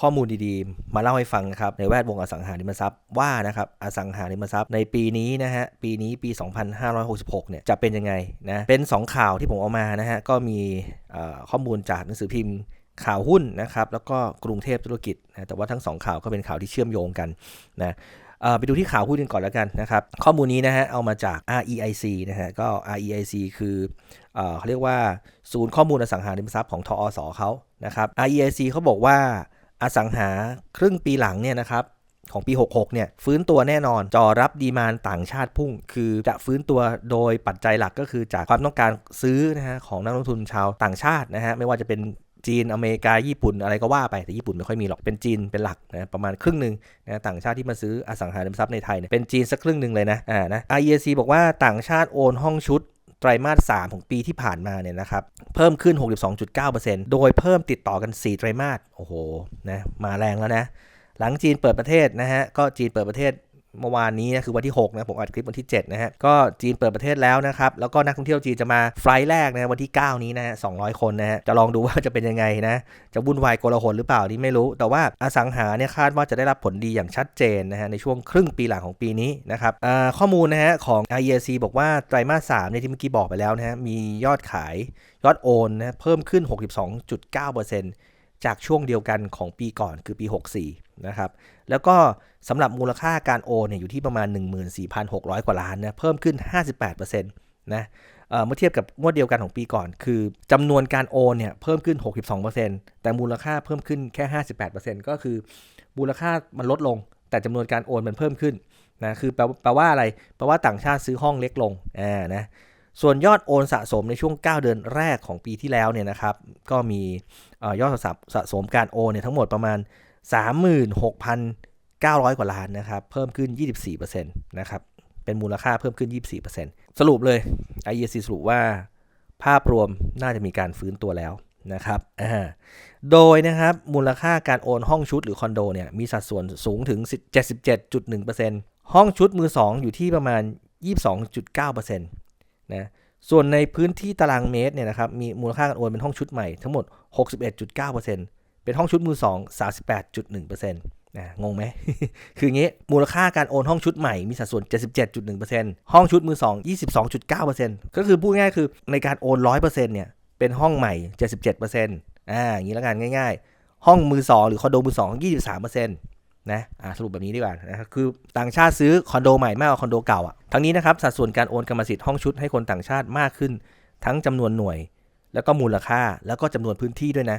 ข้อมูลดีๆ มาเล่าให้ฟังนะครับในแวดวงอสังหาริมทรัพย์ว่านะครับอสังหาริมทรัพย์ในปีนี้นะฮะปีนี้ปี 2566 เนี่ยจะเป็นยังไงนะเป็น 2 ข่าวที่ผมเอามานะฮะก็มีข้อมูลจากหนังสือพิมพ์ข่าวหุ้นนะครับแล้วก็กรุงเทพธุรกิจนะแต่ว่าทั้งสองข่าวก็เป็นข่าวที่เชื่อมโยงกันนะไปดูที่ข่าวหุ้นกันก่อนแล้วกันนะครับข้อมูลนี้นะฮะเอามาจาก REIC นะฮะก็ REIC คือเอ่อเขาเรียกว่าศูนย์ข้อมูลอสังหาริมทรัพย์ของทอสเขานะครับ REIC เขาบอกว่า อสังหาครึ่งปีหลังเนี่ยนะครับของปี 66 เนี่ย ฟื้นตัวแน่นอน จอรับดีมานต่างชาติพุ่ง คือจะฟื้นตัวโดยปัจจัยหลักก็คือจากความต้องการซื้อนะฮะของนักลงทุนชาวต่างชาตินะฮะ ไม่ว่าจะเป็นจีน อเมริกา ญี่ปุ่น อะไรก็ว่าไป แต่ญี่ปุ่นไม่ค่อยมีหรอก เป็นจีนเป็นหลักนะ ประมาณครึ่งหนึ่งนะต่างชาติที่มาซื้ออสังหาริมทรัพย์ในไทยเนี่ย เป็นจีนสักครึ่งหนึ่งเลยนะ อ่า นะ REC บอกว่าต่างชาติโอนห้องชุด ไตรมาส 3 ของปีที่ผ่านมาเนี่ยนะครับ เพิ่มขึ้น 62.9%โดยเพิ่มติดต่อกัน 4 ไตรมาส โอ้โห นะ มาแรงแล้วนะ หลังจีนเปิดประเทศนะฮะ ก็จีนเปิดประเทศ เมื่อวานนี้นะคือวันที่6นะผมอัดคลิปวันที่ 7 นะฮะ ก็จีนเปิดประเทศแล้วนะครับ แล้วก็นักท่องเที่ยวจีนจะมาไฟล์แรกนะวันที่ 9 นี้นะฮะ200 คนนะฮะ จะลองดูว่าจะเป็นยังไงนะ จะวุ่นวายโกลาหลหรือเปล่านี่ไม่รู้ แต่ว่าอสังหาเนี่ยคาดว่าจะได้รับผลดีอย่างชัดเจนนะฮะในช่วงครึ่งปีหลังของปีนี้นะครับข้อมูลนะฮะของ IEC บอกว่าไตรมาส3เนี่ยที่เมื่อกี้บอกไปแล้วนะฮะมียอดขายยอดโอนนะเพิ่มขึ้น 62.9%จากช่วงเดียวกันของปีก่อนคือปี 64 นะครับ แล้วก็สำหรับมูลค่าการโอนเนี่ยอยู่ที่ประมาณ 14,600 กว่าล้านนะเพิ่มขึ้น 58%นะเอ่อเมื่อเทียบกับงวดเดียวกันของปีก่อน คือจำนวนการโอนเนี่ยเพิ่มขึ้น 62%แต่มูลค่าเพิ่มขึ้นแค่ 58%ก็คือมูลค่ามันลดลง แต่จำนวนการโอนมันเพิ่มขึ้นนะคือแปลแปลว่าอะไรแปลว่าต่างชาติซื้อห้องเล็กลงอ่านะส่วนยอดโอนสะสมในช่วง 9 เดือนแรกของปีที่แล้วเนี่ยนะครับ ก็มีอยอดสะสะสมการโอนเนี่ยทั้งหมดประมาณ 36,900 กว่าล้านนะครับ เพิ่มขึ้น 24%นะครับ เป็นมูลค่าเพิ่มขึ้น 24%สรุปเลย IEC สรุปว่า ภาพรวมน่าจะมีการฟื้นตัวแล้วนะครับอ่าโดยนะครับมูลค่าการโอนห้องชุดหรือคอนโดเนี่ยมีสัดส่วนสูงถึง 77.1%ห้องชุดมือ 2 อยู่ที่ประมาณ 22.9%นะส่วนในพื้นที่ตารางเมตรเนี่ยนะครับมีมูลค่าการโอนเป็นห้องชุดใหม่ทั้งหมด 61.9% เป็นห้องชุดมือ2 38.1%นะงงไหม คืองี้ มูลค่าการโอนห้องชุดใหม่มีสัดส่วน 77.1%ห้องชุดมือ2 22.9%ก็คือพูดง่ายคือในการโอน 100%เนี่ย เป็นห้องใหม่ 77%อ่า อย่างนี้ล้วกันง่าย ๆ ห้องมือ2หรือคอนโดมือ2 23%นะอ่าสรุปแบบนี้ดีกว่านะค,คือต่างชาติซื้อคอนโดใหม่มากกว่าคอนโดเก่าอะ ทั้งนี้นะครับสัดส่วนการโอนกรรมสิทธิ์ห้องชุดให้คนต่างชาติมากขึ้น ทั้งจำนวนหน่วย แล้วก็มูลค่าแล้วก็จำนวนพื้นที่ด้วยนะ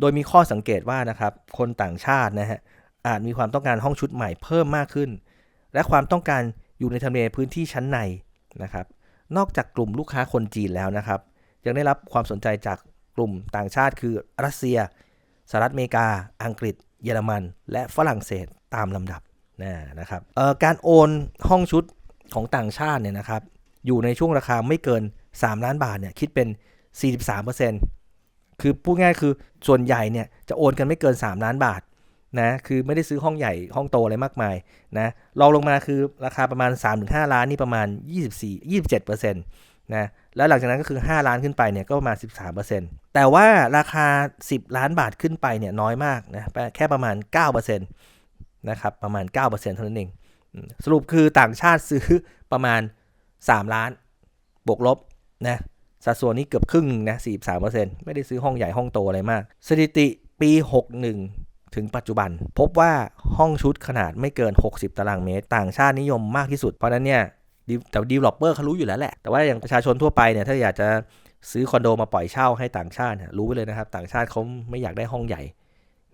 โดยมีข้อสังเกตว่านะครับคนต่างชาตินะฮะอาจมีความต้องการห้องชุดใหม่เพิ่มมากขึ้น และความต้องการอยู่ในทำเลพื้นที่ชั้นในนะครับนอกจากกลุ่มลูกค้าคนจีนแล้วนะครับ ยังได้รับความสนใจจากกลุ่มต่างชาติคือรัสเซียสหรัฐอเมริกา อังกฤษ เยอรมัน และฝรั่งเศสตามลำดับนะนะครับการโอนห้องชุดของต่างชาติเนี่ยนะครับอยู่ในช่วงราคาไม่เกิน 3 ล้านบาทเนี่ยคิดเป็น 43% คือพูดง่ายคือส่วนใหญ่เนี่ยจะโอนกันไม่เกิน 3 ล้านบาทนะคือไม่ได้ซื้อห้องใหญ่ห้องโตอะไรมากมายนะรองลงมาคือราคาประมาณ 3-5 ล้านนี่ประมาณ 24 27%นะแล้วหลังจากนั้นก็คือ 5 ล้านขึ้นไปเนี่ยก็ประมาณ 13%แต่ว่าราคา 10 ล้านบาทขึ้นไปเนี่ยน้อยมากนะแค่ประมาณ 9%นะครับประมาณ 9%เท่านั้นเอง สรุปคือต่างชาติซื้อประมาณ 3 ล้านบวกลบนะ สัดส่วนนี้เกือบครึ่งหนึ่งนะ43%ไม่ได้ซื้อห้องใหญ่ห้องโตอะไรมาก สถิติปี 61 ถึงปัจจุบัน พบว่าห้องชุดขนาดไม่เกิน 60 ตารางเมตร ต่างชาตินิยมมากที่สุด เพราะนั้นเนี่ยดิวแต่ดีลลอปเปอร์เขารู้อยู่แล้วแหละ แต่ว่าอย่างประชาชนทั่วไปเนี่ยถ้าอยากจะซื้อคอนโดมาปล่อยเช่าให้ต่างชาติเนี่ยรู้ไว้เลยนะครับ ต่างชาติเขาไม่อยากได้ห้องใหญ่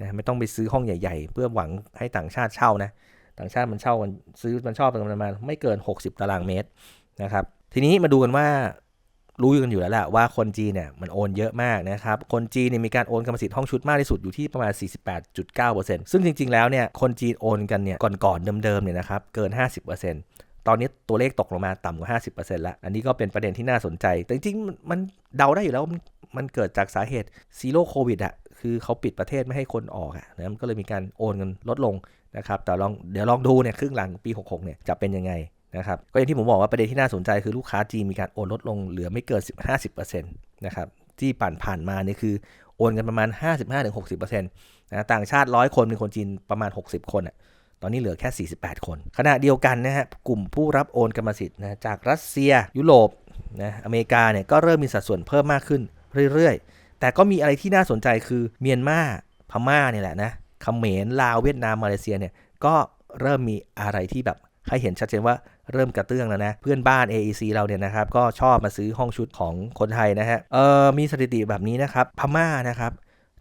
นะไม่ต้องไปซื้อห้องใหญ่ ๆ เพื่อหวังให้ต่างชาติเช่านะต่างชาติมันเช่ามันซื้อมันชอบประมาณไม่เกิน 60 ตารางเมตรนะครับทีนี้มาดูกันว่า รู้กันอยู่แล้วแหละว่าคนจีนเนี่ยมันโอนเยอะมากนะครับ คนจีนเนี่ยมีการโอนกรรมสิทธิ์ห้องชุดมากที่สุดอยู่ที่ประมาณ 48.9%ซึ่งจริงๆแล้วเนี่ยคนจีนโอนกันเนี่ยก่อนๆเดิมๆเนี่ยนะครับเกิน 50%ตอนนี้ตัวเลขตกลงมาต่ำกว่า 50%แล้ว อันนี้ก็เป็นประเด็นที่น่าสนใจ แต่จริงๆ มันเดาได้อยู่แล้วมันมันเกิดจากสาเหตุซีโร่โควิดอะคือเขาปิดประเทศไม่ให้คนออกอะนะมันก็เลยมีการโอนเงินลดลงนะครับ แต่ลองเดี๋ยวลองดูเนี่ยครึ่งหลังปี 66 เนี่ยจะเป็นยังไง นะครับก็อย่างที่ผมบอกว่าประเด็นที่น่าสนใจคือลูกค้าจีนมีการโอนลดลงเหลือไม่เกิน1 50%นะครับที่ผ่านผ่านมาเนี่ยคือโอนกันประมาณ 55-60%นะต่างชาติ 100 คนเป็นคนจีนประมาณ 60 คนอะตอนนี้เหลือแค่ 48 คน ขณะเดียวกันนะฮะกลุ่มผู้รับโอนกรรมสิทธิ์นะจากรัสเซีย ยุโรปนะอเมริกาเนี่ยก็เริ่มมีสัดส่วนเพิ่มมากขึ้นเรื่อยๆ แต่ก็มีอะไรที่น่าสนใจคือเมียนมาพม่าเนี่ยแหละนะเขมรลาวเวียดนามมาเลเซียเนี่ยก็เริ่มมีอะไรที่แบบให้เห็นชัดเจนว่า เริ่มกระเตื้องแล้วนะ เพื่อนบ้าน AEC เราเนี่ยนะครับ ก็ชอบมาซื้อห้องชุดของคนไทยนะฮะ เออมีสถิติแบบนี้นะครับ พม่านะครับ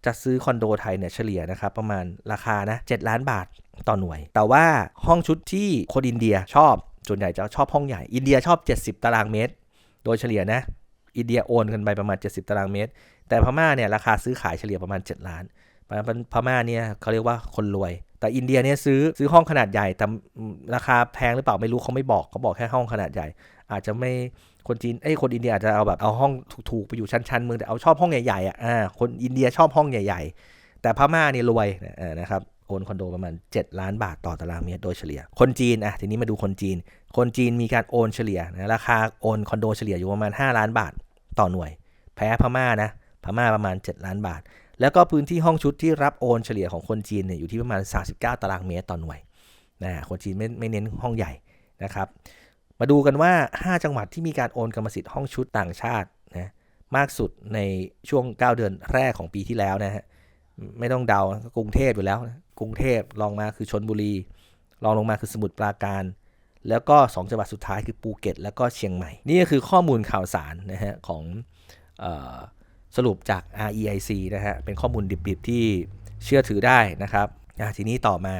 จะซื้อคอนโดไทยเนี่ยเฉลี่ยนะครับประมาณราคานะ7ล้านบาทต่อหน่วย แต่ว่าห้องชุดที่คนอินเดียชอบส่วนใหญ่จะชอบห้องใหญ่ อินเดียชอบ 70 ตารางเมตร โดยเฉลี่ยนะอินเดียโอนกันไปประมาณ 70 ตารางเมตร แต่พม่าเนี่ยราคาซื้อขายเฉลี่ยประมาณ 7 ล้าน พม่าเนี่ยเขาเรียกว่าคนรวย แต่อินเดียเนี่ยซื้อซื้อห้องขนาดใหญ่ แต่ราคาแพงหรือเปล่าไม่รู้เขาไม่บอกเขาบอกแค่ห้องขนาดใหญ่ อาจจะไม่คนจีนไอ้คนอินเดียอาจจะเอาแบบเอาห้องถูกๆไปอยู่ชั้นๆเมืองแต่เอาชอบห้องใหญ่ๆอะอ่าคนอินเดียชอบห้องใหญ่ ๆ แต่พม่าเนี่ยรวยนะครับโอนคอนโดประมาณ 7 ล้านบาทต่อตารางเมตรโดยเฉลี่ย คนจีนอะทีนี้มาดูคนจีน คนจีนมีการโอนเฉลี่ยนะราคาโอนคอนโดเฉลี่ยอยู่ประมาณ 5 ล้านบาทต่อหน่วย แพ้พม่านะพม่าประมาณ 7 ล้านบาท แล้วก็พื้นที่ห้องชุดที่รับโอนเฉลี่ยของคนจีนเนี่ยอยู่ที่ประมาณ 39 ตารางเมตรต่อหน่วยนะคนจีนไม่ไม่เน้นห้องใหญ่นะครับ มาดูกันว่า 5 จังหวัดที่มีการโอนกรรมสิทธิ์ห้องชุดต่างชาตินะมากสุดในช่วง 9 เดือนแรกของปีที่แล้วนะฮะไม่ต้องเดากรุงเทพอยู่แล้ว กรุงเทพรองมาคือชนบุรีรองลงมาคือสมุทรปราการ แล้วก็ 2 จังหวัดสุดท้ายคือภูเก็ต แล้วก็เชียงใหม่ นี่ก็คือข้อมูลข่าวสารนะฮะของอ สรุปจาก REIC นะฮะ เป็นข้อมูลดิบๆที่เชื่อถือได้นะครับทีนี้ต่อมา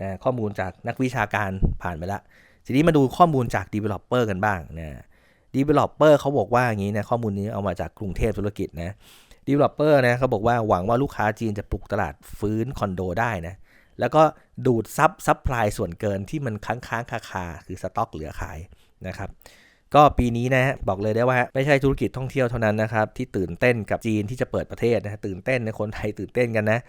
นะข้อมูลจากนักวิชาการผ่านไปแล้วทีนี้มาดูข้อมูลจาก Developer กันบ้างนะ Developer เขาบอกว่าอย่างนี้นะข้อมูลนี้เอามาจากกรุงเทพธุรกิจนะ Developer นะเขาบอกว่าหวังว่าลูกค้าจีนจะปลุกตลาดฟื้นคอนโดได้นะแล้วก็ดูดซับซับพลายส่วนเกินที่มันค้างค้างคาคาคือสต็อกเหลือขายนะครับ ก็ปีนี้นะฮะบอกเลยได้ว่าไม่ใช่ธุรกิจท่องเที่ยวเท่านั้นนะครับที่ตื่นเต้นกับจีนที่จะเปิดประเทศนะตื่นเต้นในคนไทยตื่นเต้นกันนะ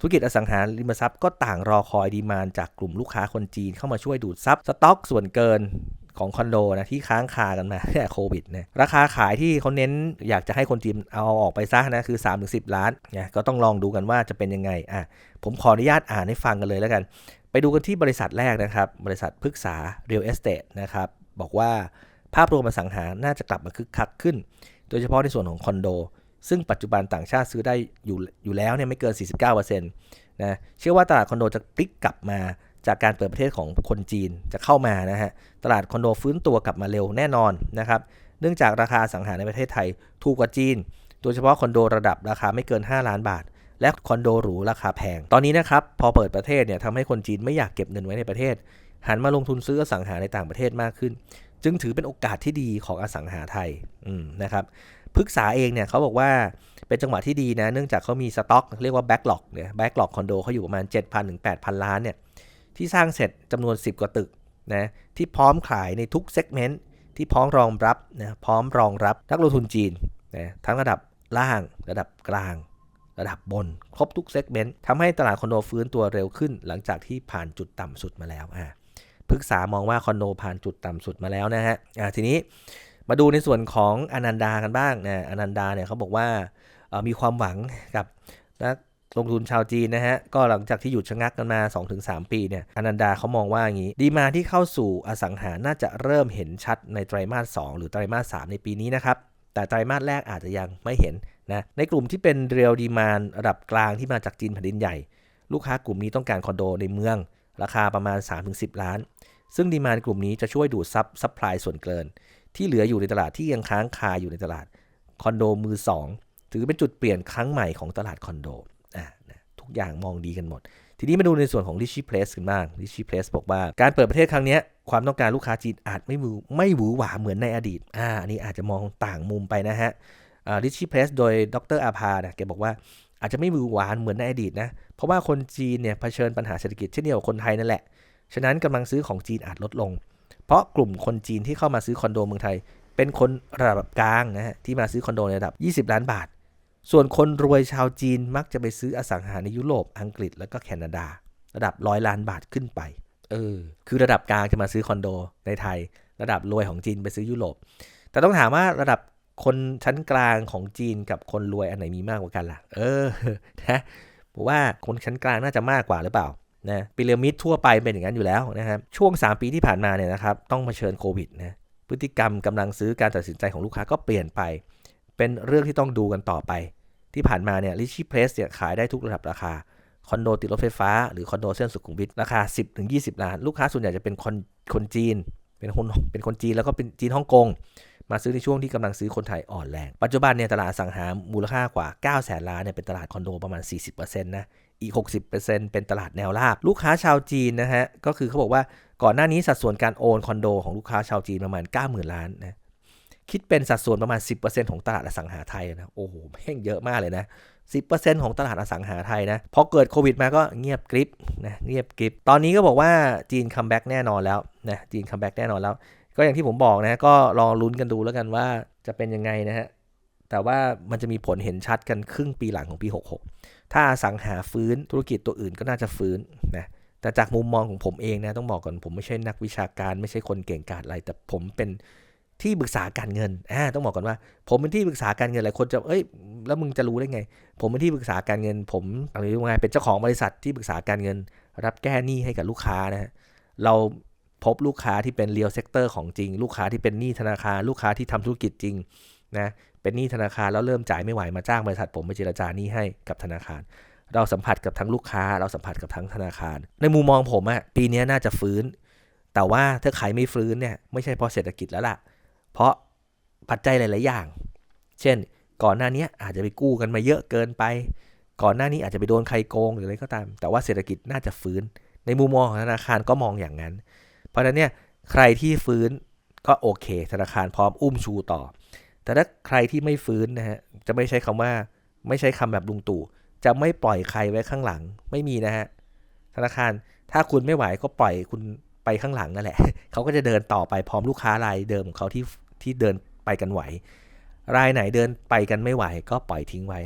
ธุรกิจอสังหาริมทรัพย์ก็ต่างรอคอยดีมานจากกลุ่มลูกค้าคนจีนเข้ามาช่วยดูดซับสต็อกส่วนเกินของคอนโดนะที่ค้างคากันมาแค่โควิดนะราคาขายที่เขาเน้นอยากจะให้คนจีนเอาออกไปซะนะคือ 3-10 ล้านนะก็ต้องลองดูกันว่าจะเป็นยังไงอะผมขออนุญาตอ่านให้ฟังกันเลยแล้วกัน ไปดูกันที่บริษัทแรกนะครับ บริษัทพฤกษา Real Estate นะครับ บอกว่า ภาพรวมอสังหาน่าจะกลับมาคึกคักขึ้น โดยเฉพาะในส่วนของคอนโด ซึ่งปัจจุบันต่างชาติซื้อได้อยู่อยู่แล้วเนี่ยไม่เกิน 49%นะเชื่อว่าตลาดคอนโดจะพลิกกลับมาจากการเปิดประเทศของคนจีนจะเข้ามานะฮะตลาดคอนโดฟื้นตัวกลับมาเร็วแน่นอนนะครับเนื่องจากราคาสังหาในประเทศไทยถูกกว่าจีน โดยเฉพาะคอนโดระดับราคาไม่เกิน 5 ล้านบาท และคอนโดหรูราคาแพง ตอนนี้นะครับพอเปิดประเทศเนี่ยทำให้คนจีนไม่อยากเก็บเงินไว้ในประเทศ หันมาลงทุนซื้อสังหาในต่างประเทศมากขึ้น จึงถือเป็นโอกาสที่ดีของอสังหาไทยนะครับพึกษาเองเนี่ยเขาบอกว่าเป็นจังหวะที่ดีนะ เนื่องจากเขามีสต็อก เรียกว่าแบ็กหลอกเนี่ยแบ็กหลอกคอนโดเขาอยู่ประมาณ 7,000ถึง8,000 ล้านเนี่ยที่สร้างเสร็จจำนวน 10 กว่าตึกนะที่พร้อมขายในทุกเซกเมนต์ที่พร้อมรองรับนะพร้อมรองรับนักลงทุนจีนนะทั้งระดับล่าง ระดับกลาง ระดับบน ครบทุกเซกเมนต์ทำให้ตลาดคอนโดฟื้นตัวเร็วขึ้น หลังจากที่ผ่านจุดต่ำสุดมาแล้วอ่า พึกษามองว่าคอนโดผ่านจุดต่ำสุดมาแล้วนะฮะทีนี้มาดูในส่วนของอนันดากันบ้างนะอนันดาเนี่ยเขาบอกว่ามีความหวังกับนักลงทุนชาวจีนนะฮะ ก็หลังจากที่หยุดชะงักกันมา 2-3 ปีเนี่ยอนันดาเขามองว่าอย่างนี้ ดีมาที่เข้าสู่อสังหาน่าจะเริ่มเห็นชัดในไตรมาส 2 หรือไตรมาส 3 ในปีนี้นะครับ แต่ไตรมาสแรกอาจจะยังไม่เห็นนะ ในกลุ่มที่เป็นเรียลดีมานระดับกลางที่มาจากจีนแผ่นดินใหญ่ ลูกค้ากลุ่มนี้ต้องการคอนโดในเมือง ราคาประมาณ 3-10 ล้าน ซึ่งดีมานกลุ่มนี้จะช่วยดูดซับซัพพลายส่วนเกิน ที่เหลืออยู่ในตลาดที่ยังค้างคาอยู่ในตลาดคอนโดมือ 2 ถือเป็นจุดเปลี่ยนครั้งใหม่ของตลาดคอนโดอ่าทุกอย่างมองดีกันหมด ทีนี้มาดูในส่วนของ r i c h i Place กันบ้าง r i c h i Place บอกว่า การเปิดประเทศครั้งนี้ความต้องการลูกค้าจีนอาจไม่มือไม่หวือหวาเหมือนในอดีตอ่าอันนี้อาจจะมองต่างมุมไปนะฮะอ่า r i c h i Place โดยดรอาภาเนี่ยแกบอกว่าอาจจะไม่มือหวานเหมือนในอดีตนะ เพราะว่าคนจีนเนี่ยเผชิญปัญหาเศรษฐกิจเช่นเดียวกับคนไทยนั่นแหละ ฉะนั้นกำลังซื้อของจีนอาจลดลง เพราะกลุ่มคนจีนที่เข้ามาซื้อคอนโดเมืองไทย เป็นคนระดับกลางนะฮะที่มาซื้อคอนโดในระดับ 20 ล้านบาท ส่วนคนรวยชาวจีนมักจะไปซื้ออสังหาในยุโรปอังกฤษแล้วก็แคนาดา ระดับร้อยล้านบาทขึ้นไปเออคือระดับกลางจะมาซื้อคอนโดในไทย ระดับรวยของจีนไปซื้อยุโรปแต่ต้องถามว่าระดับคนชั้นกลางของจีนกับคนรวยอันไหนมีมากกว่ากันล่ะ เออนะผมว่าคนชั้นกลางน่าจะมากกว่าหรือเปล่า นะพีระมิดทั่วไปเป็นอย่างนั้นอยู่แล้วนะครับช่วง 3 ปีที่ผ่านมาเนี่ยนะครับต้องเผชิญโควิดนะพฤติกรรมกำลังซื้อการตัดสินใจของลูกค้าก็เปลี่ยนไป เป็นเรื่องที่ต้องดูกันต่อไป ที่ผ่านมาเนี่ยลิชี่เพรสเนี่ยขายได้ทุกระดับราคาคอนโดติดรถไฟฟ้าหรือคอนโดเส้นสุขุมวิทราคา 10-20 ล้าน ลูกค้าส่วนใหญ่จะเป็นคนคนจีน เป็นคนเป็นคนจีนแล้วก็เป็นจีนฮ่องกง มาซื้อในช่วงที่กำลังซื้อคนไทยอ่อนแรง ปัจจุบันเนี่ยตลาดสังหามูลค่ากว่า9แสนล้านเนี่ยเป็นตลาดคอนโดประมาณ 40%นะ อีก 60%เป็นตลาดแนวราบ ลูกค้าชาวจีนนะฮะ ก็คือเขาบอกว่าก่อนหน้านี้สัดส่วนการโอนคอนโดของลูกค้าชาวจีนประมาณ 90,000 ล้านนะคิดเป็นสัดส่วนประมาณ 10%ของตลาดอสังหาไทยนะโอ้โหแม่งเยอะมากเลยนะ10%ของตลาดอสังหาไทยนะพอเกิดโควิดมาก็เงียบกริบนะเงียบกริบ ตอนนี้ก็บอกว่าจีนคัมแบ็กแน่นอนแล้วนะจีนคัมแบ็กแน่นอนแล้ว ก็อย่างที่ผมบอกนะก็ลองลุ้นกันดูแล้วกันว่าจะเป็นยังไงนะฮะ แต่ว่ามันจะมีผลเห็นชัดกันครึ่งปีหลังของปี 66 ถ้าสังหาฟื้นธุรกิจตัวอื่นก็น่าจะฟื้นนะแต่จากมุมมองของผมเองนะต้องบอกก่อนผมไม่ใช่นักวิชาการ ไม่ใช่คนเก่งกาจอะไร แต่ผมเป็นที่ปรึกษาการเงินอ่าต้องบอกก่อนว่า ผมเป็นที่ปรึกษาการเงินหลายคนจะเอ้ยแล้วมึงจะรู้ได้ไง ผมเป็นที่ปรึกษาการเงิน ผมอะไรรู้ไงเป็นเจ้าของบริษัทที่ปรึกษาการเงิน รับแก้หนี้ให้กับลูกค้านะฮะเราพบลูกค้าที่เป็นเรียลเซกเตอร์ของจริง ลูกค้าที่เป็นหนี้ธนาคารลูกค้าที่ทำธุรกิจจริง นะเป็นหนี้ธนาคารแล้วเริ่มจ่ายไม่ไหวมาจ้างบริษัทผมไปเจรจาหนี้ให้กับธนาคาร เราสัมผัสกับทั้งลูกค้า เราสัมผัสกับทั้งธนาคาร ในมุมมองผมอะปีนี้น่าจะฟื้น แต่ว่าถ้าขายไม่ฟื้นเนี่ยไม่ใช่เพราะเศรษฐกิจแล้วล่ะ เพราะปัจจัยหลาย ๆ อย่าง เช่น ก่อนหน้านี้อาจจะไปกู้กันมาเยอะเกินไป ก่อนหน้านี้อาจจะไปโดนใครโกงหรืออะไรก็ตาม แต่ว่าเศรษฐกิจน่าจะฟื้น ในมุมมองของธนาคารก็มองอย่างนั้น เพราะฉะนั้นเนี่ยใครที่ฟื้นก็โอเค ธนาคารพร้อมอุ้มชูต่อ แต่ถ้าใครที่ไม่ฟื้นนะฮะจะไม่ใช้คำว่าไม่ใช้คำแบบลุงตู่จะไม่ปล่อยใครไว้ข้างหลังไม่มีนะฮะธนาคารถ้าคุณไม่ไหวก็ปล่อยคุณไปข้างหลังนั่นแหละเขาก็จะเดินต่อไปพร้อมลูกค้ารายเดิมของเขาที่ที่เดินไปกันไหว รายไหนเดินไปกันไม่ไหว ก็ปล่อยทิ้งไว้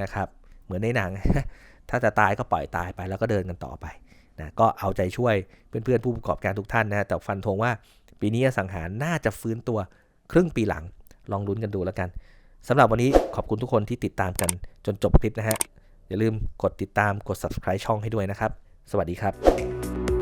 นะครับ เหมือนในหนัง ถ้าจะตายก็ปล่อยตายไปแล้วก็เดินกันต่อไปนะก็เอาใจช่วยเพื่อนๆผู้ประกอบการทุกท่านนะแต่ฟันธงว่า ปีนี้อสังหารน่าจะฟื้นตัวครึ่งปีหลัง ลองลุ้นกันดูแล้วกันสำหรับวันนี้ขอบคุณทุกคนที่ติดตามกันจนจบคลิปนะฮะ อย่าลืมกดติดตามกด subscribe ช่องให้ด้วยนะครับ สวัสดีครับ